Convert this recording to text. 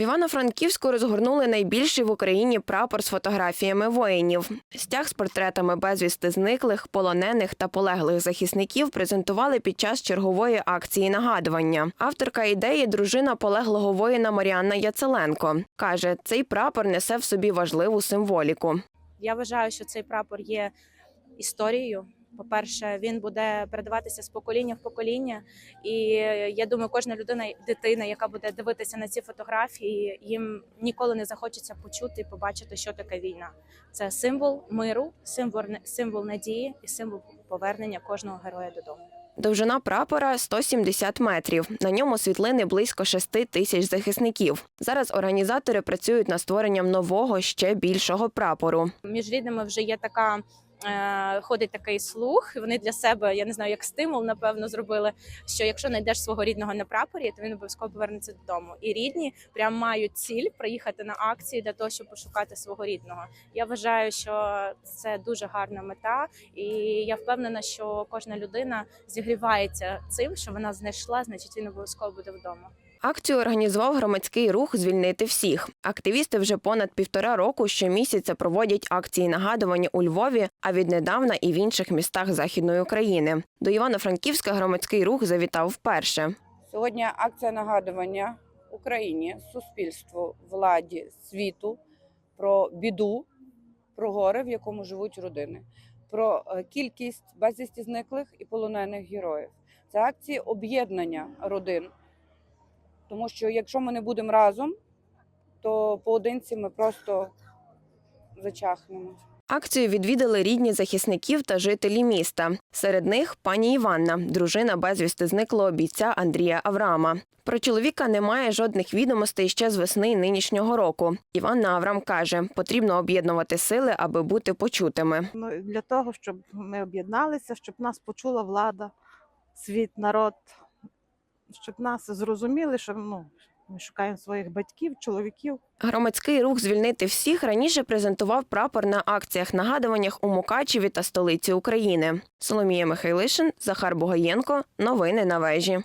В Івано-Франківську розгорнули найбільший в Україні прапор з фотографіями воїнів. Стяг з портретами безвісти зниклих, полонених та полеглих захисників презентували під час чергової акції нагадування. Авторка ідеї дружина полеглого воїна Маріанна Яцеленко каже, цей прапор несе в собі важливу символіку. Я вважаю, що цей прапор є історією. По-перше, він буде передаватися з покоління в покоління, і я думаю, кожна людина, дитина, яка буде дивитися на ці фотографії, їм ніколи не захочеться почути і побачити, що таке війна. Це символ миру, символ символ надії і символ повернення кожного героя додому. Довжина прапора 170 метрів. На ньому світлини близько 6 тисяч захисників. Зараз організатори працюють над створенням нового ще більшого прапору. між рідними вже є така. Е, Ходить такий слух, і вони для себе, я не знаю, як стимул, напевно, зробили. Що якщо знайдеш свого рідного на прапорі, то він обов'язково повернеться додому. І рідні прям мають ціль приїхати на акцію для того, щоб пошукати свого рідного. Я вважаю, що це дуже гарна мета, і я впевнена, що кожна людина зігрівається цим, що вона знайшла, значить він обов'язково буде вдома. Акцію організував громадський рух Звільнити всіх. Активісти вже понад півтора року щомісяця проводять акції нагадування у Львові, а віднедавна і в інших містах Західної України. До Івано-Франківська громадський рух завітав вперше. Сьогодні акція нагадування Україні, суспільству, владі, світу про біду, про горе, в якому живуть родини, про е, кількість безвісті зниклих і полонених героїв. Це акції об'єднання родин. Тому що якщо ми не будемо разом, то поодинці ми просто зачахнемо. Акцію відвідали рідні захисників та жителі міста. Серед них пані Іванна, дружина безвісти зниклого бійця Андрія Аврама. Про чоловіка немає жодних відомостей ще з весни нинішнього року. Іванна Аврам каже, потрібно об'єднувати сили, аби бути почутими. Ну, для того, щоб ми об'єдналися, щоб нас почула влада, світ, народ, щоб нас зрозуміли, що ну, ми шукаємо своїх батьків, чоловіків. Громадський рух звільнити всіх раніше презентував прапор на акціях нагадуваннях у Мукачеві та столиці України. Соломія Михайлишин, Захар Бугаєнко. Новини на вежі.